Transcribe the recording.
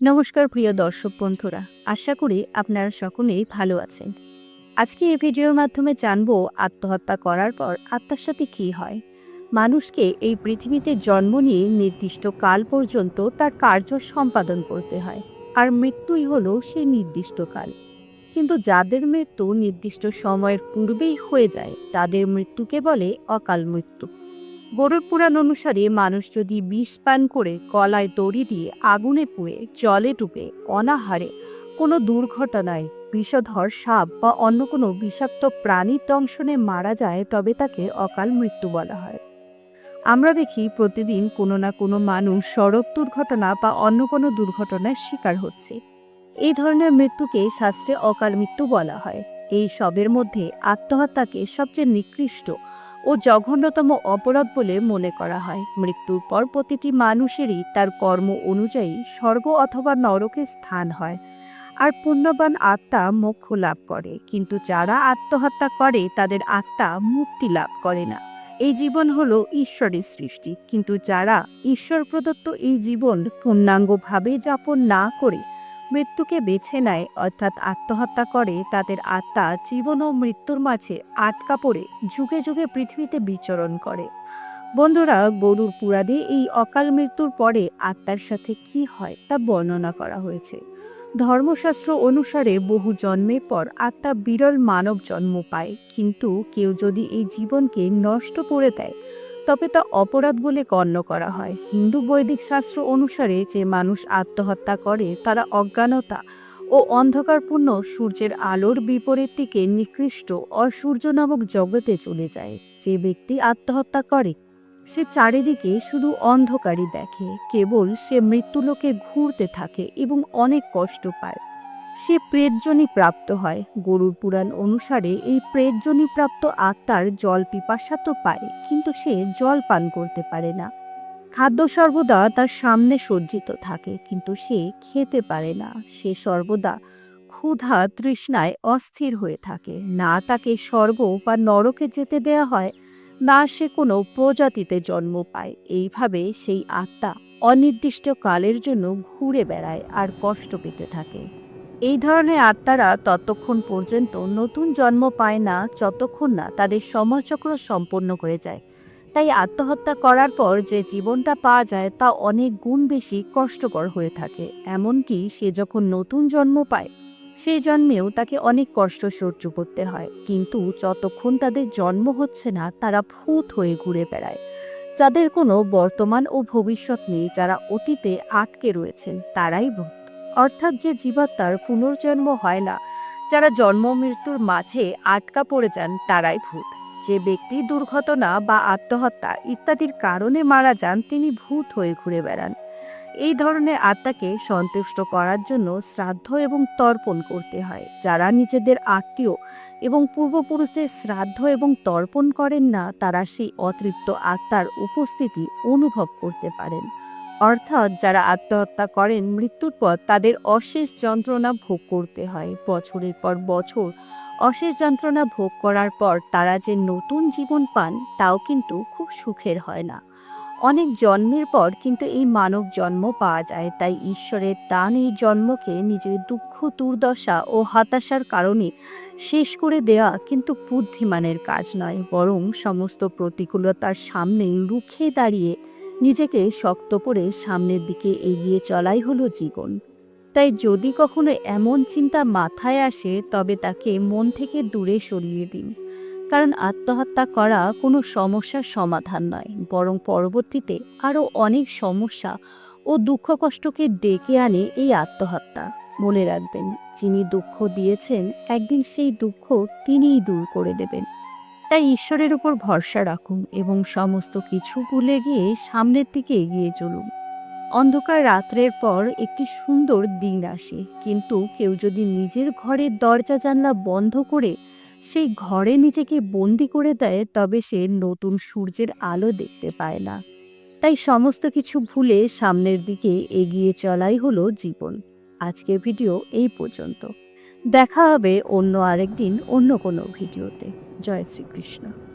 নমস্কার প্রিয় দর্শক বন্ধুরা, আশা করি আপনারা সকলেই ভালো আছেন। আজকে এই ভিডিওর মাধ্যমে জানব আত্মহত্যা করার পর আত্মার সাথে কী হয়। মানুষকে এই পৃথিবীতে জন্ম নিয়ে নির্দিষ্ট কাল পর্যন্ত তার কার্য সম্পাদন করতে হয়, আর মৃত্যুই হলো সেই নির্দিষ্ট কাল। কিন্তু যাদের মৃত্যু নির্দিষ্ট সময়ের পূর্বেই হয়ে যায়, তাদের মৃত্যুকে বলে অকাল মৃত্যু। গরুর পুরাণ অনুসারে মানুষ যদি বিষ পান করে কলায় দড়ি দিয়ে আগুনে পুড়ে, জলে ডুবে, অনাহারে, কোনো দুর্ঘটনায় বিষধর সাপ বা অন্য কোনো বিষাক্ত প্রাণীর দংশনে মারা যায়, তবে তাকে অকাল মৃত্যু বলা হয়। আমরা দেখি প্রতিদিন কোনো না কোনো মানুষ সড়ক দুর্ঘটনা বা অন্য কোনো দুর্ঘটনার শিকার হচ্ছে। এই ধরনের মৃত্যুকে শাস্ত্রে অকাল মৃত্যু বলা হয়। এই সবের মধ্যে আত্মহত্যাকে সবচেয়ে নিকৃষ্ট ও জঘন্যতম অপরাধ বলে মনে করা হয়। মৃত্যুর পর প্রতিটি মানুষেরই তার কর্ম অনুযায়ী স্বর্গ অথবা নরকে স্থান হয় আর পুণ্যবান আত্মা মোক্ষ লাভ করে। কিন্তু যারা আত্মহত্যা করে, তাদের আত্মা মুক্তি লাভ করে না। এই জীবন হলো ঈশ্বরের সৃষ্টি। কিন্তু যারা ঈশ্বর প্রদত্ত এই জীবন পূর্ণাঙ্গভাবে যাপন না করে মৃত্যুকে বেছে নেয়, অর্থাৎ আত্মহত্যা করে, তাদের আত্মা জীবন ও মৃত্যুর মাঝে আটকা পড়ে, যুগে যুগে পৃথিবীতে বিচরণ করে। বন্ধুরা, গরুর পুরাণে এই অকাল মৃত্যুর পরে আত্মার সাথে কি হয় তা বর্ণনা করা হয়েছে। ধর্মশাস্ত্র অনুসারে বহু জন্মের পর আত্মা বিরল মানব জন্ম পায়, কিন্তু কেউ যদি এই জীবনকে নষ্ট করে দেয় তবে তা অপরাধ বলে গণ্য করা হয়। হিন্দু বৈদিক শাস্ত্র অনুসারে যে মানুষ আত্মহত্যা করে, তারা অজ্ঞানতা ও অন্ধকারপূর্ণ সূর্যের আলোর বিপরীত দিকে নিকৃষ্ট অসূর্য নামক জগতে চলে যায়। যে ব্যক্তি আত্মহত্যা করে, সে চারিদিকে শুধু অন্ধকারই দেখে। কেবল সে মৃত্যুলোকে ঘুরতে থাকে এবং অনেক কষ্ট পায়। সে প্রেতজনী প্রাপ্ত হয়। গরুর পুরাণ অনুসারে এই প্রেতজনী প্রাপ্ত আত্মার জল পিপাসা তো পায়, কিন্তু সে জল পান করতে পারে না। খাদ্য সর্বদা তার সামনে সজ্জিত থাকে, কিন্তু সে খেতে পারে না। সে সর্বদা ক্ষুধা তৃষ্ণায় অস্থির হয়ে থাকে। না তাকে স্বর্গ বা নরকে যেতে দেয়া হয়, না সে কোনো প্রজাতিতে জন্ম পায়। এইভাবে সেই আত্মা অনির্দিষ্ট কালের জন্য ঘুরে বেড়ায় আর কষ্ট পেতে থাকে। এই ধরনের আত্মারা ততক্ষণ পর্যন্ত নতুন জন্ম পায় না, যতক্ষণ না তাদের সময়চক্র সম্পন্ন হয়ে যায়। তাই আত্মহত্যা করার পর যে জীবনটা পাওয়া যায় তা অনেক গুণ বেশি কষ্টকর হয়ে থাকে। এমনকি সে যখন নতুন জন্ম পায়, সেই জন্মেও তাকে অনেক কষ্ট সহ্য করতে হয়। কিন্তু যতক্ষণ তাদের জন্ম হচ্ছে না, তারা ভূত হয়ে ঘুরে বেড়ায়। যাদের কোনো বর্তমান ও ভবিষ্যৎ নেই, যারা অতীতে আটকে রয়েছেন, তারাই ভূত। অর্থাৎ যে জীবাত্মার পুনর্জন্ম হয় না, যারা জন্ম মৃত্যুর মাঝে আটকা পড়ে যান তারাই ভূত। যে ব্যক্তি দুর্ঘটনা বা আত্মহত্যা ইত্যাদির কারণে মারা যান, তিনি ভূত হয়ে ঘুরে বেড়ান। এই ধরনের আত্মাকে সন্তুষ্ট করার জন্য শ্রাদ্ধ এবং তর্পণ করতে হয়। যারা নিজেদের আত্মীয় এবং পূর্বপুরুষদের শ্রাদ্ধ এবং তর্পণ করেন না, তারা সেই অতৃপ্ত আত্মার উপস্থিতি অনুভব করতে পারেন। অর্থাৎ যারা আত্মহত্যা করেন মৃত্যুর পর তাদের অশেষ যন্ত্রণা ভোগ করতে হয়। বছরের পর বছর অশেষ যন্ত্রণা ভোগ করার পর তারা যে নতুন জীবন পান তাও কিন্তু খুব সুখের হয় না। অনেক জন্মের পর কিন্তু এই মানব জন্ম পাওয়া যায়। তাই ঈশ্বরের দান এই জন্মকে নিজের দুঃখ, দুর্দশা ও হতাশার কারণে শেষ করে দেওয়া কিন্তু বুদ্ধিমানের কাজ নয়। বরং সমস্ত প্রতিকূলতার সামনে রুখে দাঁড়িয়ে নিজেকে শক্ত করে সামনের দিকে এগিয়ে চলাই হলো জীবন। তাই যদি কখনো এমন চিন্তা মাথায় আসে, তবে তাকে মন থেকে দূরে সরিয়ে দিন। কারণ আত্মহত্যা করা কোনো সমস্যার সমাধান নয়, বরং পরবর্তীতে আরও অনেক সমস্যা ও দুঃখ কষ্টকে ডেকে আনে এই আত্মহত্যা। মনে রাখবেন, যিনি দুঃখ দিয়েছেন, একদিন সেই দুঃখ তিনিই দূর করে দেবেন। তাই ঈশ্বরের উপর ভরসা রাখুন এবং সমস্ত কিছু ভুলে গিয়ে সামনের দিকে এগিয়ে চলুন। অন্ধকার রাত্রের পর একটি সুন্দর দিন আসে, কিন্তু কেউ যদি নিজের ঘরের দরজা জানলা বন্ধ করে সেই ঘরে নিজেকে বন্দি করে দেয়, তবে সে নতুন সূর্যের আলো দেখতে পায় না। তাই সমস্ত কিছু ভুলে সামনের দিকে এগিয়ে চলাই হলো জীবন। আজকের ভিডিও এই পর্যন্ত। দেখা হবে অন্য আরেকদিন অন্য কোনো ভিডিওতে। জয় শ্রীকৃষ্ণ।